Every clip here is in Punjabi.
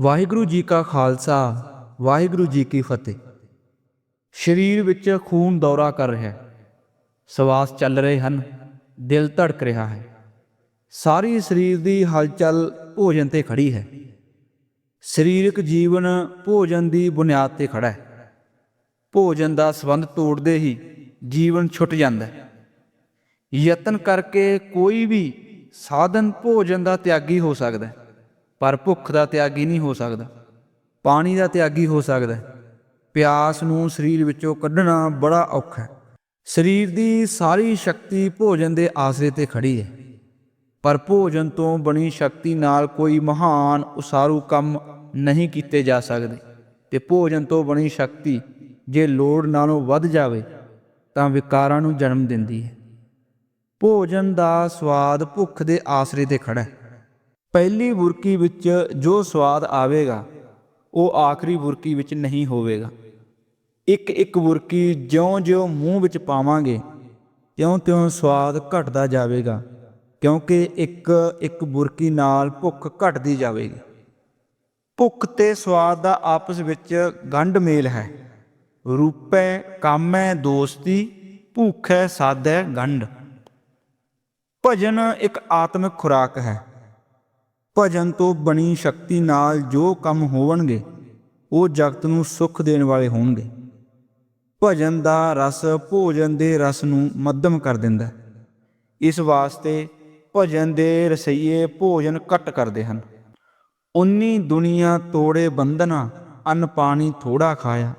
ਵਾਹਿਗੁਰੂ ਜੀ ਕਾ ਖਾਲਸਾ, ਵਾਹਿਗੁਰੂ ਜੀ ਕੀ ਫਤਿਹ। ਸਰੀਰ ਵਿੱਚ ਖੂਨ ਦੌਰਾ ਕਰ ਰਿਹਾ ਹੈ। ਸਵਾਸ ਚੱਲ ਰਹੇ ਹਨ, ਦਿਲ ਧੜਕ ਰਿਹਾ ਹੈ। ਸਾਰੀ ਸਰੀਰ ਦੀ ਹਲਚਲ ਭੋਜਨ ਤੇ ਖੜੀ ਹੈ। ਸਰੀਰਕ ਜੀਵਨ ਭੋਜਨ ਦੀ ਬੁਨਿਆਦ ਤੇ ਖੜਾ ਹੈ। ਭੋਜਨ ਦਾ ਸੰਬੰਧ ਤੋੜਦੇ ਹੀ ਜੀਵਨ ਛੁੱਟ ਜਾਂਦਾ ਹੈ। ਯਤਨ ਕਰਕੇ ਕੋਈ ਵੀ ਸਾਧਨ ਭੋਜਨ ਦਾ ਤਿਆਗੀ ਹੋ ਸਕਦਾ ਹੈ। ਪਰ ਭੁੱਖ ਦਾ ਤਿਆਗੀ ਨਹੀਂ ਹੋ ਸਕਦਾ, ਪਾਣੀ ਦਾ ਤਿਆਗੀ ਹੋ ਸਕਦਾ ਪਿਆਸ ਨੂੰ ਸਰੀਰ ਵਿੱਚੋਂ ਕੱਢਣਾ ਬੜਾ ਔਖਾ ਹੈ। ਸਰੀਰ ਦੀ ਸਾਰੀ ਸ਼ਕਤੀ ਭੋਜਨ ਦੇ ਆਸਰੇ ਤੇ ਖੜੀ ਹੈ। ਪਰ ਭੋਜਨ ਤੋਂ ਬਣੀ ਸ਼ਕਤੀ ਨਾਲ ਕੋਈ ਮਹਾਨ ਉਸਾਰੂ ਕੰਮ ਨਹੀਂ ਕੀਤੇ ਜਾ ਸਕਦੇ ਤੇ ਭੋਜਨ ਤੋਂ ਬਣੀ ਸ਼ਕਤੀ ਜੇ ਲੋੜ ਨਾਲੋਂ ਵੱਧ ਜਾਵੇ ਤਾਂ ਵਿਕਾਰਾਂ ਨੂੰ ਜਨਮ ਦਿੰਦੀ ਹੈ। ਭੋਜਨ ਦਾ ਸਵਾਦ ਭੁੱਖ ਦੇ ਆਸਰੇ ਤੇ ਖੜਾ ਹੈ। ਪਹਿਲੀ ਬੁਰਕੀ ਵਿੱਚ ਜੋ ਸਵਾਦ ਆਵੇਗਾ, ਉਹ ਆਖਰੀ ਬੁਰਕੀ ਵਿੱਚ ਨਹੀਂ ਹੋਵੇਗਾ। ਇੱਕ ਇੱਕ ਬੁਰਕੀ ਜਿਉਂ-ਜਿਉਂ ਮੂੰਹ ਵਿੱਚ ਪਾਵਾਂਗੇ, ਤਿਉਂ-ਤਿਉਂ ਸਵਾਦ ਘਟਦਾ ਜਾਵੇਗਾ, ਕਿਉਂਕਿ ਇੱਕ ਇੱਕ ਬੁਰਕੀ ਨਾਲ ਭੁੱਖ ਘਟਦੀ ਜਾਵੇਗੀ। ਭੁੱਖ ਤੇ ਸਵਾਦ ਦਾ ਆਪਸ ਵਿੱਚ ਗੰਢ ਮੇਲ ਹੈ। ਰੂਪੈ ਕਾਮੈ ਦੋਸਤੀ, ਭੁੱਖੈ ਸਾਧੈ ਗੰਢ। ਭਜਨ ਇੱਕ ਆਤਮਿਕ ਖੁਰਾਕ ਹੈ। ਭਜਨ ਤੋਂ ਬਣੀ ਸ਼ਕਤੀ ਨਾਲ ਜੋ ਕੰਮ ਹੋਣਗੇ ਉਹ ਜਗਤ ਨੂੰ ਸੁੱਖ ਦੇਣ ਵਾਲੇ ਹੋਣਗੇ। ਭਜਨ ਦਾ ਰਸ ਭੋਜਨ ਦੇ ਰਸ ਨੂੰ ਮੱਧਮ ਕਰ ਦਿੰਦਾ ਇਸ ਵਾਸਤੇ ਭਜਨ ਦੇ ਰਸਈਏ ਭੋਜਨ ਘੱਟ ਕਰਦੇ ਹਨ। ਉਨੀ ਦੁਨੀਆ ਤੋੜੇ ਬੰਧਨਾ, ਅੰਨ ਪਾਣੀ ਥੋੜਾ ਖਾਇਆ।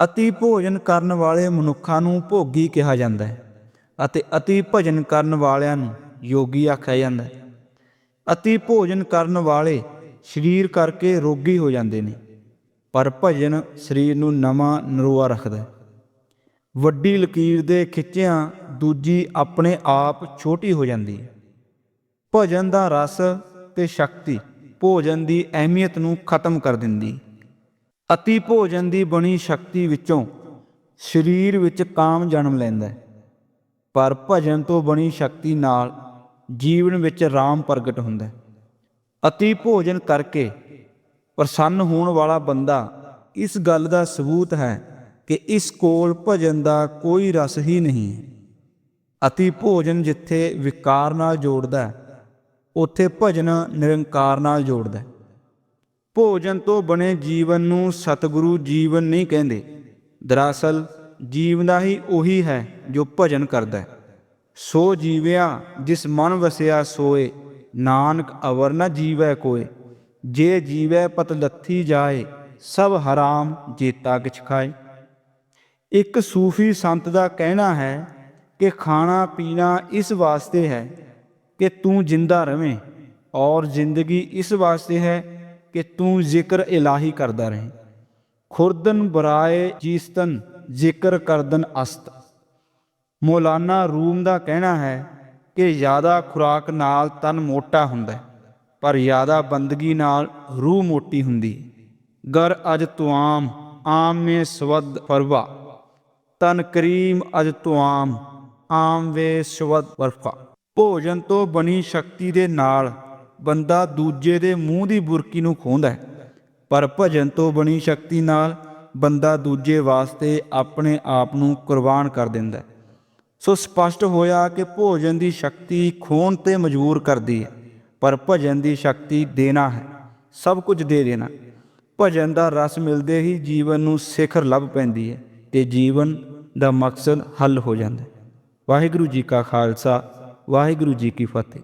ਅਤੀ ਭੋਜਨ ਕਰਨ ਵਾਲੇ ਮਨੁੱਖਾਂ ਨੂੰ ਭੋਗੀ ਕਿਹਾ ਜਾਂਦਾ ਹੈ ਅਤੇ ਅਤੀ ਭਜਨ ਕਰਨ ਵਾਲਿਆਂ ਨੂੰ ਯੋਗੀ ਆਖਿਆ ਜਾਂਦਾ ਹੈ। ਅਤੀ ਭੋਜਨ ਕਰਨ ਵਾਲੇ ਸਰੀਰ ਕਰਕੇ ਰੋਗੀ ਹੋ ਜਾਂਦੇ ਨੇ, ਪਰ ਭਜਨ ਸਰੀਰ ਨੂੰ ਨਵਾਂ ਨਰੋਆ ਰੱਖਦਾ ਹੈ। ਵੱਡੀ ਲਕੀਰ ਦੇ ਖਿੱਚਿਆਂ ਦੂਜੀ ਆਪਣੇ ਆਪ ਛੋਟੀ ਹੋ ਜਾਂਦੀ ਹੈ। ਭਜਨ ਦਾ ਰਸ ਤੇ ਸ਼ਕਤੀ ਭੋਜਨ ਦੀ ਅਹਿਮੀਅਤ ਨੂੰ ਖਤਮ ਕਰ ਦਿੰਦੀ ਅਤੀ ਭੋਜਨ ਦੀ ਬਣੀ ਸ਼ਕਤੀ ਵਿੱਚੋਂ ਸਰੀਰ ਵਿੱਚ ਕਾਮ ਜਨਮ ਲੈਂਦਾ ਹੈ। ਪਰ ਭਜਨ ਤੋਂ ਬਣੀ ਸ਼ਕਤੀ ਨਾਲ ਜੀਵਨ ਵਿੱਚ ਰਾਮ ਪ੍ਰਗਟ ਹੁੰਦਾ ਹੈ। ਅਤੀ ਭੋਜਨ ਕਰਕੇ ਪ੍ਰਸੰਨ ਹੋਣ ਵਾਲਾ ਬੰਦਾ ਇਸ ਗੱਲ ਦਾ ਸਬੂਤ ਹੈ ਕਿ ਇਸ ਕੋਲ ਭਜਨ ਦਾ ਕੋਈ ਰਸ ਹੀ ਨਹੀਂ ਹੈ। ਅਤੀ ਭੋਜਨ ਜਿੱਥੇ ਵਿਕਾਰ ਨਾਲ ਜੋੜਦਾ ਉੱਥੇ ਭਜਨ ਨਿਰੰਕਾਰ ਨਾਲ ਜੋੜਦਾ ਭੋਜਨ ਤੋਂ ਬਣੇ ਜੀਵਨ ਨੂੰ ਸਤਿਗੁਰੂ ਜੀਵਨ ਨਹੀਂ ਕਹਿੰਦੇ। ਦਰਅਸਲ ਜੀਵਨ ਦਾ ਹੀ ਉਹੀ ਹੈ ਜੋ ਭਜਨ ਕਰਦਾ ਹੈ। ਸੋ ਜੀਵਿਆ ਜਿਸ ਮਨ ਵਸਿਆ ਸੋਏ, ਨਾਨਕ ਅਵਰ ਨ ਜੀਵੈ ਕੋਏ। ਜੇ ਜੀਵੈ ਪਤ ਲੱਥੀ ਜਾਏ, ਸਭ ਹਰਾਮ ਜੇਤਾ ਕਿਛ ਖਾਏ। ਇੱਕ ਸੂਫੀ ਸੰਤ ਦਾ ਕਹਿਣਾ ਹੈ ਕਿ ਖਾਣਾ ਪੀਣਾ ਇਸ ਵਾਸਤੇ ਹੈ ਕਿ ਤੂੰ ਜਿੰਦਾ ਰਵੇਂ, ਔਰ ਜ਼ਿੰਦਗੀ ਇਸ ਵਾਸਤੇ ਹੈ ਕਿ ਤੂੰ ਜ਼ਿਕਰ ਇਲਾਹੀ ਕਰਦਾ ਰਹੇ। ਖੁਰਦਨ ਬਰਾਏ ਜੀਸਤਨ ਜ਼ਿਕਰ ਕਰਦਨ ਅਸਤ। ਮੌਲਾਨਾ ਰੂਮ ਦਾ ਕਹਿਣਾ ਹੈ ਕਿ ਜ਼ਿਆਦਾ ਖੁਰਾਕ ਨਾਲ ਤਨ ਮੋਟਾ ਹੁੰਦਾ ਪਰ ਜ਼ਿਆਦਾ ਬੰਦਗੀ ਨਾਲ ਰੂਹ ਮੋਟੀ ਹੁੰਦੀ ਗਰ ਅਜ ਤੁਆਮ, ਆਮ ਮੇ ਸਵਦ ਪਰਵਾ ਤਨ ਕਰੀਮ ਅਜ ਤੁਆਮ ਆਮ ਵੇ ਸਵਦ ਵਰਫਾ। ਭੋਜਨ ਤੋਂ ਬਣੀ ਸ਼ਕਤੀ ਦੇ ਨਾਲ ਬੰਦਾ ਦੂਜੇ ਦੇ ਮੂੰਹ ਦੀ ਬੁਰਕੀ ਨੂੰ ਖੋਹਦਾ ਹੈ, ਪਰ ਭਜਨ ਤੋਂ ਬਣੀ ਸ਼ਕਤੀ ਨਾਲ ਬੰਦਾ ਦੂਜੇ ਵਾਸਤੇ ਆਪਣੇ ਆਪ ਨੂੰ ਕੁਰਬਾਨ ਕਰ ਦਿੰਦਾ ਹੈ। ਸੋ ਸਪਸ਼ਟ ਹੋਇਆ ਕਿ ਭੋਜਨ ਦੀ ਸ਼ਕਤੀ ਖੋਣ ਤੇ ਮਜਬੂਰ ਕਰਦੀ ਹੈ, ਪਰ ਭਜਨ ਦੀ ਸ਼ਕਤੀ ਦੇਣਾ ਹੈ, ਸਭ ਕੁਝ ਦੇ ਦੇਣਾ। ਭਜਨ ਦਾ ਰਸ ਮਿਲਦੇ ਹੀ ਜੀਵਨ ਨੂੰ ਸਿਖਰ ਲੱਭ ਪੈਂਦੀ ਹੈ ਤੇ ਜੀਵਨ ਦਾ ਮਕਸਦ ਹੱਲ ਹੋ ਜਾਂਦਾ ਹੈ। ਵਾਹਿਗੁਰੂ ਜੀ ਕਾ ਖਾਲਸਾ, ਵਾਹਿਗੁਰੂ ਜੀ ਕੀ ਫਤਿਹ।